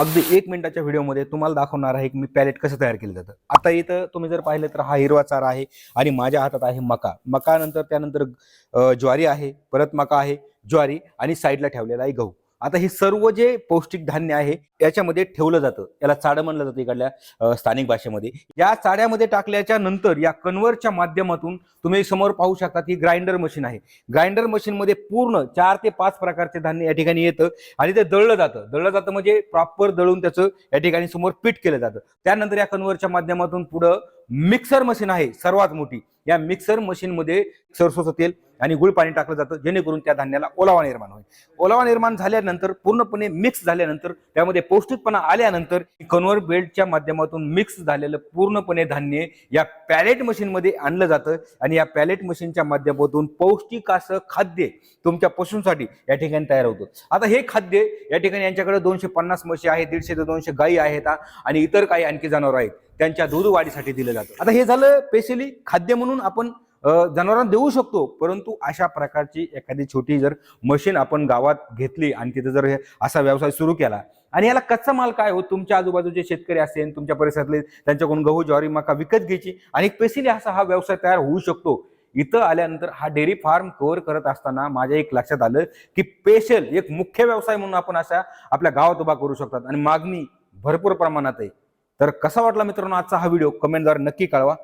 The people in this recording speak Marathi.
अगदी एक मिनिटाच्या व्हिडिओमध्ये तुम्हाला दाखवणार आहे की मी पॅलेट कसं तयार केलं जातं. आता इथं तुम्ही जर पाहिलं तर हा हिरवा चारा आहे आणि माझ्या हातात आहे मका. मका नंतर त्यानंतर ज्वारी आहे परत मका आहे ज्वारी आणि साईडला ठेवलेला आहे गहू. आता हे सर्व जे पौष्टिक धान्य आहे याच्यामध्ये ठेवलं जातं. याला चाडं म्हणलं जातं इकडल्या स्थानिक भाषेमध्ये. या चाड्यामध्ये टाकल्याच्या नंतर या कन्व्हरच्या माध्यमातून तुम्ही समोर पाहू शकता की ग्राइंडर मशीन आहे. ग्राइंडर मशीनमध्ये पूर्ण चार ते पाच प्रकारचे धान्य या ठिकाणी येतं आणि ते दळलं जातं. दळलं जातं म्हणजे प्रॉपर दळून त्याचं या ठिकाणी समोर पीठ केलं जातं. त्यानंतर या कन्व्हरच्या माध्यमातून पुढं मिक्सर मशीन आहे सर्वात मोठी. या मिक्सर मशीनमध्ये सरसोचं तेल आणि गुळ पाणी टाकलं जातं जेणेकरून त्या धान्याला ओलावा निर्माण होईल. ओलावा निर्माण झाल्यानंतर पूर्णपणे मिक्स झाल्यानंतर त्यामध्ये पौष्टिकपणा आल्यानंतर कन्व्हर बेल्टच्या माध्यमातून मिक्स झालेलं पूर्णपणे धान्य या पॅलेट मशीनमध्ये आणलं जातं आणि या पॅलेट मशीनच्या माध्यमातून पौष्टिक असं खाद्य तुमच्या पशूंसाठी या ठिकाणी तयार होतं. आता हे खाद्य या ठिकाणी यांच्याकडे दोनशे पन्नास म्हशी आहेत दीडशे ते दोनशे गायी आहेत आणि इतर काही आणखी जनावर आहेत. त्यांच्या दूध वाढीसाठी दिलं जातं. आता हे झालं स्पेशली खाद्य म्हणून आपण जनावरांना देऊ शकतो परंतु अशा प्रकारची एखादी छोटी जर मशीन आपण गावात घेतली आणि तिथे जर असा व्यवसाय सुरू केला आणि याला कच्चा माल काय हो? तुमच्या आजूबाजूचे शेतकरी असेल तुमच्या परिसरातले त्यांच्याकडून गहू ज्वारी मका विकत घ्यायची आणि स्पेशली असा हा व्यवसाय तयार होऊ शकतो. इथं आल्यानंतर हा डेअरी फार्म कव्हर करत असताना माझ्या एक लक्षात आलं की स्पेशल एक मुख्य व्यवसाय म्हणून आपण अशा आपल्या गावात उभा करू शकतात. आणि मागणी भरपूर प्रमाणात आहे. तर कसा वाटला मित्रांनो आजचा हा व्हिडिओ कमेंटद्वारे नक्की कळवा.